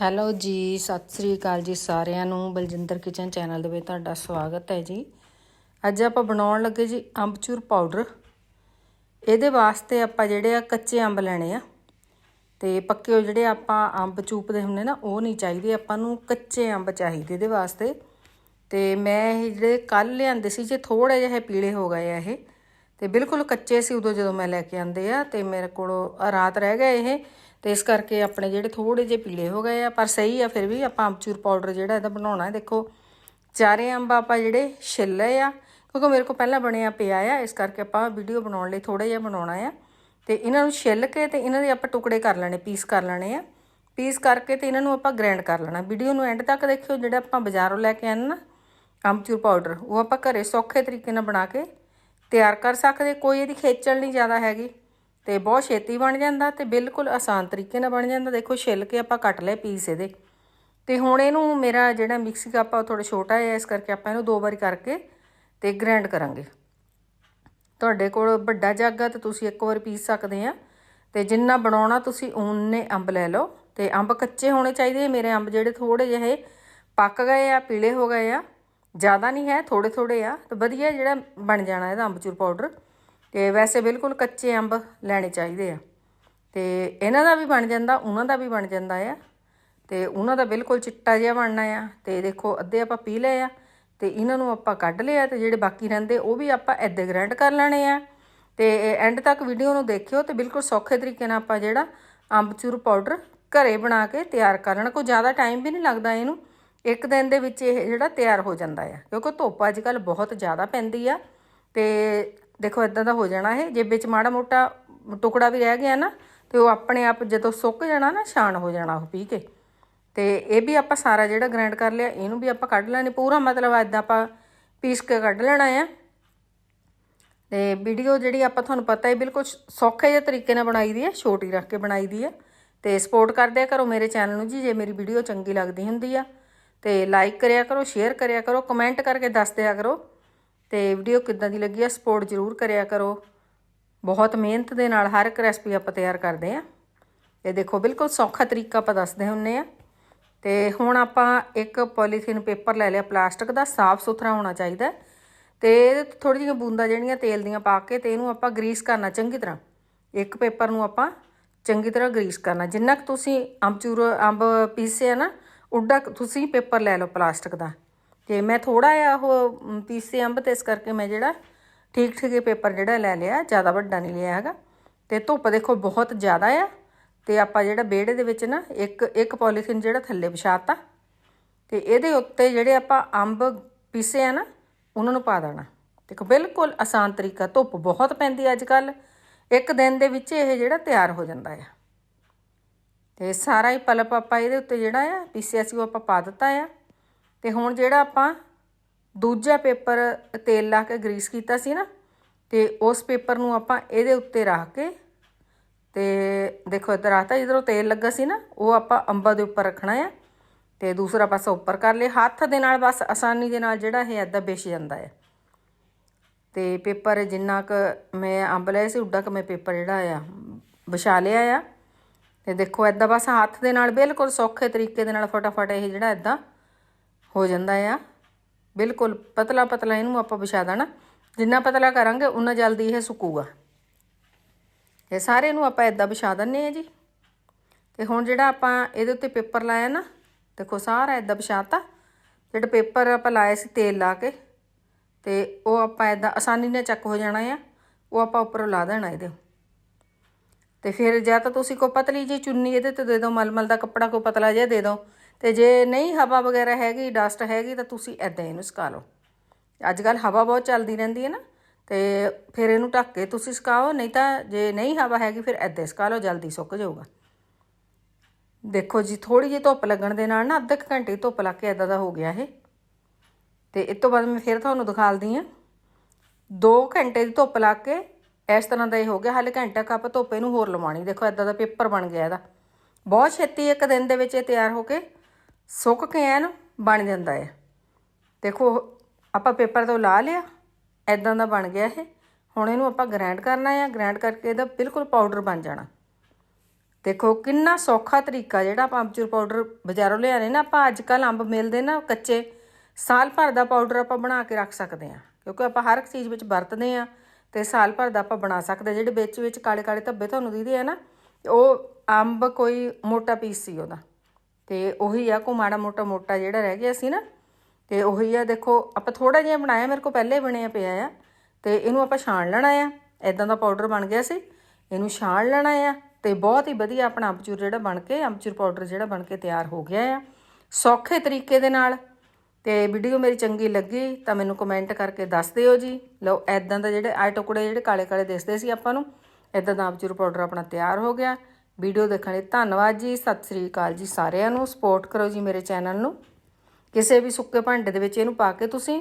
Hello ਜੀ, ਸਤਿ ਸ੍ਰੀ ਅਕਾਲ ਜੀ ਸਾਰਿਆਂ ਨੂੰ। ਬਲਜਿੰਦਰ ਕਿਚਨ ਚੈਨਲ ਦੇ ਵਿੱਚ ਤੁਹਾਡਾ ਸਵਾਗਤ ਹੈ ਜੀ। ਅੱਜ ਆਪਾਂ ਬਣਾਉਣ ਲੱਗੇ ਜੀ ਅੰਬਚੂਰ ਪਾਊਡਰ। ਇਹਦੇ ਵਾਸਤੇ ਆਪਾਂ ਜਿਹੜੇ ਆ ਕੱਚੇ ਅੰਬ ਲੈਣੇ ਆ। ਤੇ ਪੱਕੇ ਹੋਏ ਜਿਹੜੇ ਆਪਾਂ ਅੰਬ ਚੂਪਦੇ ਹੁੰਦੇ ਨਾ, ਉਹ ਨਹੀਂ ਚਾਹੀਦੇ। ਆਪਾਂ ਨੂੰ ਕੱਚੇ ਅੰਬ ਚਾਹੀਦੇ ਇਹਦੇ ਵਾਸਤੇ। ਤੇ ਮੈਂ ਇਹ ਜਿਹੜੇ ਕੱਲ ਲਿਆਂਦੇ ਸੀ ਜੇ ਥੋੜੇ ਜਿਹੇ ਪੀਲੇ ਹੋ ਗਏ ਆ ਇਹ। ਤੇ ਬਿਲਕੁਲ ਕੱਚੇ ਸੀ ਉਦੋਂ ਜਦੋਂ ਮੈਂ ਲੈ ਕੇ ਆਂਦੇ ਆ। ਤੇ ਮੇਰੇ ਕੋਲ ਰਾਤ ਰਹਿ ਗਏ ਇਹ। ਤੇ ਇਸ ਕਰਕੇ ਆਪਣੇ ਜਿਹੜੇ ਥੋੜੇ ਜਿਹੇ ਪੀਲੇ ਹੋ ਗਏ ਆ, ਪਰ ਸਹੀ ਆ, ਫਿਰ ਵੀ ਆਪਾਂ ਅੰਬਚੂਰ ਪਾਊਡਰ ਜਿਹੜਾ ਇਹਦਾ ਬਣਾਉਣਾ ਹੈ ਦੇਖੋ, ਚਾਰੇ ਅੰਬ ਆਪਾਂ ਜਿਹੜੇ ਛਿੱਲੇ ਆ, ਕਿਉਂਕਿ ਮੇਰੇ ਕੋਲ ਪਹਿਲਾਂ ਬਣਿਆ ਪਿਆ ਆ, ਇਸ ਕਰਕੇ ਆਪਾਂ ਵੀਡੀਓ ਬਣਾਉਣ ਲਈ ਥੋੜਾ ਜਿਹਾ ਬਣਾਉਣਾ ਆ। ਤੇ ਇਹਨਾਂ ਨੂੰ ਛਿੱਲ ਕੇ ਤੇ ਇਹਨਾਂ ਦੇ ਆਪਾਂ ਟੁਕੜੇ ਕਰ ਲੈਣੇ, ਪੀਸ ਕਰ ਲੈਣੇ ਆ। ਪੀਸ ਕਰਕੇ ਤੇ ਇਹਨਾਂ ਨੂੰ ਆਪਾਂ ਗ੍ਰਾਈਂਡ ਕਰ ਲੈਣਾ। ਵੀਡੀਓ ਨੂੰ ਐਂਡ ਤੱਕ ਦੇਖਿਓ, ਜਿਹੜਾ ਆਪਾਂ ਬਾਜ਼ਾਰੋਂ ਲੈ ਕੇ ਆਏ ਨਾ ਅੰਬਚੂਰ ਪਾਊਡਰ, ਉਹ ਆਪਾਂ ਘਰੇ ਸੌਖੇ ਤਰੀਕੇ ਨਾਲ ਬਣਾ ਕੇ ਤਿਆਰ ਕਰ ਸਕਦੇ। ਕੋਈ ਇਹਦੀ ਖੇਚਲ ਨਹੀਂ ਜ਼ਿਆਦਾ ਹੈਗੀ। ਤੇ ਬਹੁਤ ਛੇਤੀ ਬਣ ਜਾਂਦਾ ਤੇ ਬਿਲਕੁਲ ਆਸਾਨ ਤਰੀਕੇ ਨਾਲ ਬਣ ਜਾਂਦਾ। ਦੇਖੋ, ਛਿੱਲ ਕੇ ਆਪਾਂ ਕੱਟ ਲਏ ਪੀਸ ਇਹਦੇ। ਤੇ ਹੁਣ ਇਹਨੂੰ ਮੇਰਾ ਜਿਹੜਾ ਮਿਕਸੀ ਕੱਪ ਆ ਉਹ ਥੋੜਾ ਛੋਟਾ ਹੈ ਇਸ ਕਰਕੇ ਆਪਾਂ ਇਹਨੂੰ ਦੋ ਵਾਰੀ ਕਰਕੇ ਤੇ ਗ੍ਰਾਈਂਡ ਕਰਾਂਗੇ। ਤੁਹਾਡੇ ਕੋਲ ਵੱਡਾ ਜੱਗ ਆ ਤੇ ਤੁਸੀਂ ਇੱਕ ਵਾਰ ਪੀਸ ਸਕਦੇ ਆ। ਤੇ ਜਿੰਨਾ ਬਣਾਉਣਾ ਤੁਸੀਂ ਓਨੇ ਅੰਬ ਲੈ ਲਓ। ਤੇ ਅੰਬ ਕੱਚੇ ਹੋਣੇ ਚਾਹੀਦੇ ਮੇਰੇ ਅੰਬ ਜਿਹੜੇ ਥੋੜੇ ਜਿਹੇ ਪੱਕ ਗਏ ਆ, ਪੀਲੇ ਹੋ ਗਏ ਆ, ਜ਼ਿਆਦਾ ਨਹੀਂ ਹੈ ਥੋੜੇ ਥੋੜੇ ਆ। ਤੇ ਵਧੀਆ ਜਿਹੜਾ ਬਣ ਜਾਣਾ ਇਹਦਾ ਅੰਬਚੂਰ ਪਾਊਡਰ। ਤੇ ਵੈਸੇ ਬਿਲਕੁਲ ਕੱਚੇ ਅੰਬ ਲੈਣੇ ਚਾਹੀਦੇ ਆ। ਤੇ ਇਹਨਾਂ ਦਾ ਵੀ ਬਣ ਜਾਂਦਾ, ਉਹਨਾਂ ਦਾ ਵੀ ਬਣ ਜਾਂਦਾ ਆ। ਤੇ ਉਹਨਾਂ ਦਾ ਬਿਲਕੁਲ ਚਿੱਟਾ ਜਿਹਾ ਬਣਨਾ ਆ। ਤੇ ਦੇਖੋ, ਅੱਧੇ ਆਪਾਂ ਪੀ ਲਏ ਆ ਤੇ ਇਹਨਾਂ ਨੂੰ ਆਪਾਂ ਕੱਢ ਲਿਆ ਤੇ ਜਿਹੜੇ ਬਾਕੀ ਰਹਿੰਦੇ ਉਹ ਵੀ ਆਪਾਂ ਐਦੇ ਗ੍ਰਾਈਂਡ ਕਰ ਲੈਣੇ ਆ। ਤੇ ਐਂਡ ਤੱਕ ਵੀਡੀਓ ਨੂੰ ਦੇਖਿਓ ਤੇ ਬਿਲਕੁਲ ਸੌਖੇ ਤਰੀਕੇ ਨਾਲ ਆਪਾਂ ਜਿਹੜਾ ਅੰਬਚੂਰ ਪਾਊਡਰ ਘਰੇ ਬਣਾ ਕੇ ਤਿਆਰ ਕਰ ਲੈਣਾ। ਕੋਈ ਜ਼ਿਆਦਾ ਟਾਈਮ ਵੀ ਨਹੀਂ ਲੱਗਦਾ ਇਹਨੂੰ। ਇੱਕ ਦਿਨ ਦੇ ਵਿੱਚ ਇਹ ਜਿਹੜਾ ਤਿਆਰ ਹੋ ਜਾਂਦਾ ਆ। ਕਿਉਂਕਿ ਧੁੱਪ ਅੱਜ ਕੱਲ ਬਹੁਤ ਜ਼ਿਆਦਾ ਪੈਂਦੀ ਆ ਤੇ ਦੇਖੋ ਇਦਾਂ ਦਾ ਹੋ ਜਾਣਾ ਇਹ, ਜੇ ਵਿੱਚ ਮਾੜਾ ਮੋਟਾ ਟੁਕੜਾ ਵੀ ਰਹਿ ਗਿਆ ਨਾ, ਤੇ ਉਹ ਆਪਣੇ ਆਪ ਜਦੋਂ ਸੁੱਕ ਜਾਣਾ ਨਾ, ਛਾਣ ਹੋ ਜਾਣਾ ਉਹ ਪੀ ਕੇ। ਤੇ ਇਹ ਵੀ ਆਪਾਂ ਸਾਰਾ ਜਿਹੜਾ ਗ੍ਰਾਈਂਡ ਕਰ ਲਿਆ, ਇਹਨੂੰ ਵੀ ਆਪਾਂ ਕੱਢ ਲੈਣੇ, ਪੂਰਾ ਮਤਲਬ ਇਦਾਂ ਆਪਾਂ ਪੀਸ ਕੇ ਕੱਢ ਲੈਣਾ ਆ। ਤੇ ਵੀਡੀਓ ਜਿਹੜੀ ਆਪਾਂ ਤੁਹਾਨੂੰ ਪਤਾ ਹੈ ਬਿਲਕੁਲ ਸੌਖੇ ਜਿਹੇ ਤਰੀਕੇ ਨਾਲ ਬਣਾਈ ਦੀ ਹੈ ਛੋਟੀ ਰੱਖ ਕੇ ਬਣਾਈ ਦੀ ਹੈ। ਤੇ ਸਪੋਰਟ ਕਰਦੇ ਕਰੋ ਮੇਰੇ ਚੈਨਲ ਨੂੰ ਜੀ, ਜੇ ਮੇਰੀ ਵੀਡੀਓ ਚੰਗੀ ਲੱਗਦੀ ਹੁੰਦੀ ਆ। ਤੇ ਲਾਈਕ ਕਰਿਆ ਕਰੋ ਸ਼ੇਅਰ ਕਰਿਆ ਕਰੋ ਕਮੈਂਟ ਕਰਕੇ ਦੱਸ ਦਿਆ ਕਰੋ। ਤੇ ਵੀਡੀਓ ਕਿੱਦਾਂ ਦੀ ਲੱਗੀ ਆ ਸਪੋਰਟ ਜ਼ਰੂਰ ਕਰਿਆ ਕਰੋ। ਬਹੁਤ ਮਿਹਨਤ ਦੇ ਨਾਲ ਹਰ ਇੱਕ ਰੈਸਪੀ ਆਪਾਂ ਤਿਆਰ ਕਰਦੇ ਆ। ਇਹ ਦੇਖੋ, ਬਿਲਕੁਲ ਸੌਖਾ ਤਰੀਕਾ ਆਪਾਂ ਦੱਸਦੇ ਹੁੰਨੇ ਆ। ਤੇ ਹੁਣ ਆਪਾਂ ਇੱਕ ਪੋਲੀਥੀਨ ਪੇਪਰ ਲੈ ਲਿਆ ਪਲਾਸਟਿਕ ਦਾ, ਸਾਫ਼ ਸੁਥਰਾ ਹੋਣਾ ਚਾਹੀਦਾ। ਤੇ ਇਹਦੇ ਥੋੜੀ ਜਿਹੀਆਂ ਬੂੰਦਾਂ ਜਿਹੜੀਆਂ ਤੇਲ ਦੀਆਂ ਪਾ ਕੇ ਤੇ ਇਹਨੂੰ ਆਪਾਂ ਗਰੀਸ ਕਰਨਾ ਚੰਗੀ ਤਰ੍ਹਾਂ। ਇੱਕ ਪੇਪਰ ਨੂੰ ਆਪਾਂ ਚੰਗੀ ਤਰ੍ਹਾਂ ਗਰੀਸ ਕਰਨਾ। ਜਿੰਨਾ ਕੁ ਤੁਸੀਂ ਅੰਬਚੂਰ, ਅੰਬ ਪੀਸੇ ਆ ਨਾ, ਉੱਡਾ ਤੁਸੀਂ ਪੇਪਰ ਲੈ ਲਓ ਪਲਾਸਟਿਕ ਦਾ। ਤੇ ਮੈਂ ਥੋੜਾ ਜਿਹਾ ਉਹ ਪੀਸੇ ਅੰਬ ਤੇ ਇਸ ਕਰਕੇ ਮੈਂ ਜਿਹੜਾ ਠੀਕ ਠੀਕ ਪੇਪਰ ਜਿਹੜਾ ਲੈ ਲਿਆ, ਜ਼ਿਆਦਾ ਵੱਡਾ ਨਹੀਂ ਲਿਆ ਹੈਗਾ। ਤੇ ਧੁੱਪ ਦੇਖੋ ਬਹੁਤ ਜ਼ਿਆਦਾ ਆ ਤੇ ਆਪਾਂ ਜਿਹੜਾ ਬੇੜੇ ਦੇ ਵਿੱਚ ਨਾ ਇੱਕ ਇੱਕ ਪੋਲੀਥੀਨ ਜਿਹੜਾ ਥੱਲੇ ਵਿਛਾਤਾ ਤੇ ਇਹਦੇ ਉੱਤੇ ਜਿਹੜੇ ਆਪਾਂ ਅੰਬ ਪੀਸੇ ਆ ਨਾ, ਉਹਨਾਂ ਨੂੰ ਪਾ ਦੇਣਾ। ਦੇਖੋ ਬਿਲਕੁਲ ਆਸਾਨ ਤਰੀਕਾ, ਧੁੱਪ ਬਹੁਤ ਪੈਂਦੀ ਅੱਜ ਕੱਲ ਇੱਕ ਦਿਨ ਦੇ ਵਿੱਚ ਇਹ ਜਿਹੜਾ ਤਿਆਰ ਹੋ ਜਾਂਦਾ ਆ। ਤੇ ਸਾਰਾ ਹੀ ਪਲਪ ਆਪਾਂ ਇਹਦੇ ਉੱਤੇ ਜਿਹੜਾ ਆ ਪੀਸਿਆ ਸੀ ਉਹ ਆਪਾਂ ਪਾ ਦਿੱਤਾ ਆ। ਤੇ ਹੁਣ ਜਿਹੜਾ ਆਪਾਂ ਦੂਜਾ ਪੇਪਰ ਤੇਲ ਲਾ ਕੇ ਗਰੀਸ ਕੀਤਾ ਸੀ ਨਾ, ਤੇ ਉਸ ਪੇਪਰ ਨੂੰ ਆਪਾਂ ਇਹਦੇ ਉੱਤੇ ਰੱਖ ਕੇ ਤੇ ਦੇਖੋ ਇੱਧਰ ਆਤਾ ਜਿੱਧਰੋਂ ਤੇਲ ਲੱਗਾ ਸੀ ਨਾ, ਉਹ ਆਪਾਂ ਅੰਬਾਂ ਦੇ ਉੱਪਰ ਰੱਖਣਾ ਆ ਤੇ ਦੂਸਰਾ ਪਾਸਾ ਉੱਪਰ ਕਰ ਲਿਆ ਹੱਥ ਦੇ ਨਾਲ ਬਸ ਆਸਾਨੀ ਦੇ ਨਾਲ ਜਿਹੜਾ ਇਹ ਐਦਾਂ ਵਿਛ ਜਾਂਦਾ ਹੈ ਤੇ ਪੇਪਰ ਜਿੰਨਾ ਕ ਮੈਂ ਅੰਬ ਲਏ ਸੀ, ਉੱਡਾ ਕ ਮੈਂ ਪੇਪਰ ਜਿਹੜਾ ਆ, ਵਿਛਾ ਲਿਆ ਆ। ਤੇ ਦੇਖੋ ਐਦਾਂ ਬਸ ਹੱਥ ਦੇ ਨਾਲ ਬਿਲਕੁਲ ਸੌਖੇ ਤਰੀਕੇ ਦੇ ਨਾਲ ਫਟਾਫਟ ਇਹ ਜਿਹੜਾ ਐਦਾਂ ਹੋ ਜਾਂਦਾ ਆ। ਬਿਲਕੁਲ ਪਤਲਾ ਪਤਲਾ ਇਹਨੂੰ ਆਪਾਂ ਵਿਛਾ ਦੇਣਾ। ਜਿੰਨਾ ਪਤਲਾ ਕਰਾਂਗੇ, ਉਨਾ ਜਲਦੀ ਇਹ ਸੁੱਕੂਗਾ। ਇਹ ਸਾਰੇ ਨੂੰ ਆਪਾਂ ਐਦਾਂ ਵਿਛਾ ਦਿੰਨੇ ਆ ਜੀ। ਤੇ ਹੁਣ ਜਿਹੜਾ ਆਪਾਂ ਇਹਦੇ ਉੱਤੇ ਪੇਪਰ ਲਾਇਆ ਨਾ, ਦੇਖੋ ਸਾਰਾ ਐਦਾਂ ਵਿਛਾਤਾ। ਜਿਹੜਾ ਪੇਪਰ ਆਪਾਂ ਲਾਇਆ ਸੀ ਤੇਲ ਲਾ ਕੇ, ਤੇ ਉਹ ਆਪਾਂ ਐਦਾਂ ਆਸਾਨੀ ਨਾਲ ਚੱਕ ਹੋ ਜਾਣਾ ਆ। ਉਹ ਆਪਾਂ ਉੱਪਰੋਂ ਲਾ ਦੇਣਾ ਇਹਦੇ। ਤੇ ਫਿਰ ਜਾਂ ਤਾਂ ਤੁਸੀਂ ਕੋ ਪਤਲੀ ਜੀ ਚੁੰਨੀ ਇਹਦੇ ਤੇ ਦੇ ਦਿਓ, ਮਲਮਲ ਦਾ ਕੱਪੜਾ ਕੋ ਪਤਲਾ ਜਿਹਾ ਦੇ ਦਿਓ। ਤੇ ਜੇ ਨਹੀਂ ਹਵਾ ਵਗੈਰਾ ਹੈਗੀ ਡਸਟ ਹੈਗੀ, ਤਾਂ ਤੁਸੀਂ ਐਦਾਂ ਇਹਨੂੰ ਸੁਕਾ ਲਓ। ਅੱਜ ਕੱਲ ਹਵਾ ਬਹੁਤ ਚੱਲਦੀ ਰਹਿੰਦੀ ਹੈ ਨਾ, ਤੇ ਫਿਰ ਇਹਨੂੰ ਢੱਕ ਕੇ ਤੁਸੀਂ ਸੁਕਾਓ, ਨਹੀਂ ਤਾਂ ਜੇ ਨਹੀਂ ਹਵਾ ਹੈਗੀ, ਫਿਰ ਐਦਾਂ ਸੁਕਾ ਲਓ, ਜਲਦੀ ਸੁੱਕ ਜਾਊਗਾ। ਦੇਖੋ ਜੀ ਥੋੜੀ ਜਿਹੀ ਧੁੱਪ ਲੱਗਣ ਦੇ ਨਾਲ ਨਾ ਅੱਧੇ ਘੰਟੇ ਧੁੱਪ ਲੱਗ ਕੇ ਐਦਾਂ ਦਾ ਹੋ ਗਿਆ ਇਹ। ਤੇ ਇਸ ਤੋਂ ਬਾਅਦ ਮੈਂ ਫਿਰ ਤੁਹਾਨੂੰ ਦਿਖਾਲਦੀ ਆ 2 ਘੰਟੇ ਦੀ ਧੁੱਪ ਲੱਗ ਕੇ ਇਸ ਤਰ੍ਹਾਂ ਦਾ ਇਹ ਹੋ ਗਿਆ, ਹਾਲੇ ਘੰਟਾ ਕੱਪ ਧੁੱਪ ਇਹਨੂੰ ਹੋਰ ਲਵਾਉਣੀ। ਦੇਖੋ ਐਦਾਂ ਦਾ ਪੇਪਰ ਬਣ ਗਿਆ ਇਹਦਾ। ਬਹੁਤ ਛੇਤੀ ਇੱਕ ਦਿਨ ਦੇ ਵਿੱਚ ਇਹ ਤਿਆਰ ਹੋ ਕੇ ਸੁੱਕ ਕੇ ਐਨ ਬਣ ਜਾਂਦਾ ਹੈ ਦੇਖੋ, ਆਪਾਂ ਪੇਪਰ ਤੋਂ ਲਾ ਲਿਆ ਐਦਾਂ ਦਾ ਬਣ ਗਿਆ ਇਹ। ਹੁਣ ਇਹਨੂੰ ਆਪਾਂ ਗ੍ਰਾਈਂਡ ਕਰਨਾ ਹੈ ਗ੍ਰਾਈਂਡ ਕਰਕੇ ਇਹਦਾ ਬਿਲਕੁਲ ਪਾਊਡਰ ਬਣ ਜਾਣਾ। ਦੇਖੋ, ਕਿੰਨਾ ਸੌਖਾ ਤਰੀਕਾ ਜਿਹੜਾ ਆਪਾਂ ਅੰਬਚੂਰ ਪਾਊਡਰ ਬਾਜ਼ਾਰੋਂ ਲਿਆਣੇ ਨਾ, ਆਪਾਂ ਅੱਜ ਕੱਲ ਅੰਬ ਮਿਲਦੇ ਨਾ ਕੱਚੇ, ਸਾਲ ਭਰ ਦਾ ਪਾਊਡਰ ਆਪਾਂ ਬਣਾ ਕੇ ਰੱਖ ਸਕਦੇ ਆ ਕਿਉਂਕਿ ਆਪਾਂ ਹਰ ਇੱਕ ਚੀਜ਼ ਵਿੱਚ ਵਰਤਦੇ ਆ ਤੇ ਸਾਲ ਭਰ ਦਾ ਆਪਾਂ ਬਣਾ ਸਕਦੇ ਜਿਹੜੇ ਵਿੱਚ ਵਿੱਚ ਕਾਲੇ ਕਾਲੇ ਧੱਬੇ ਤੁਹਾਨੂੰ ਦਿਖਦੇ ਆ ਨਾ, ਉਹ ਅੰਬ ਕੋਈ ਮੋਟਾ ਪੀਸ ਸੀ ਉਹਦਾ। ਤੇ ਉਹੀ ਆ ਕੋ ਮਾੜਾ ਮੋਟਾ ਮੋਟਾ ਜਿਹੜਾ ਰਹਿ ਗਿਆ ਸੀ ਨਾ, ਤੇ ਉਹੀ ਆ ਦੇਖੋ, ਆਪਾਂ ਥੋੜਾ ਜਿਹਾ ਬਣਾਇਆ, ਮੇਰੇ ਕੋ ਪਹਿਲੇ ਬਣਿਆ ਪਿਆ ਆ, ਤੇ ਇਹਨੂੰ ਆਪਾਂ ਛਾਣ ਲੈਣਾ ਆ। ਇਦਾਂ ਦਾ ਪਾਊਡਰ ਬਣ ਗਿਆ ਸੀ, ਇਹਨੂੰ ਛਾਣ ਲੈਣਾ ਆ, ਤੇ ਬਹੁਤ ਹੀ ਵਧੀਆ ਆਪਣਾ ਅੰਬਚੂਰ ਜਿਹੜਾ ਬਣ ਕੇ, ਅੰਬਚੂਰ ਪਾਊਡਰ ਜਿਹੜਾ ਬਣ ਕੇ ਤਿਆਰ ਹੋ ਗਿਆ ਆ। ਸੌਖੇ ਤਰੀਕੇ ਦੇ ਨਾਲ, ਤੇ ਵੀਡੀਓ ਮੇਰੀ ਚੰਗੀ ਲੱਗੀ, ਤਾਂ ਮੈਨੂੰ ਕਮੈਂਟ ਕਰਕੇ ਦੱਸ ਦਿਓ ਜੀ। ਲਓ ਐਦਾਂ ਦਾ ਜਿਹੜੇ ਆਏ ਟੁਕੜੇ ਜਿਹੜੇ ਕਾਲੇ ਕਾਲੇ ਦਿਸਦੇ ਸੀ ਆਪਾਂ ਨੂੰ ਐਦਾਂ ਦਾ ਅੰਬਚੂਰ ਪਾਊਡਰ ਆਪਣਾ ਤਿਆਰ ਹੋ ਗਿਆ। ਵੀਡੀਓ ਦੇਖਣ ਲਈ ਧੰਨਵਾਦ ਜੀ। ਸਤਿ ਸ੍ਰੀ ਅਕਾਲ ਜੀ ਸਾਰਿਆਂ ਨੂੰ। ਸਪੋਰਟ ਕਰੋ ਜੀ ਮੇਰੇ ਚੈਨਲ ਨੂੰ। ਕਿਸੇ ਵੀ ਸੁੱਕੇ ਭਾਂਡੇ ਦੇ ਵਿੱਚ ਇਹਨੂੰ ਪਾ ਕੇ ਤੁਸੀਂ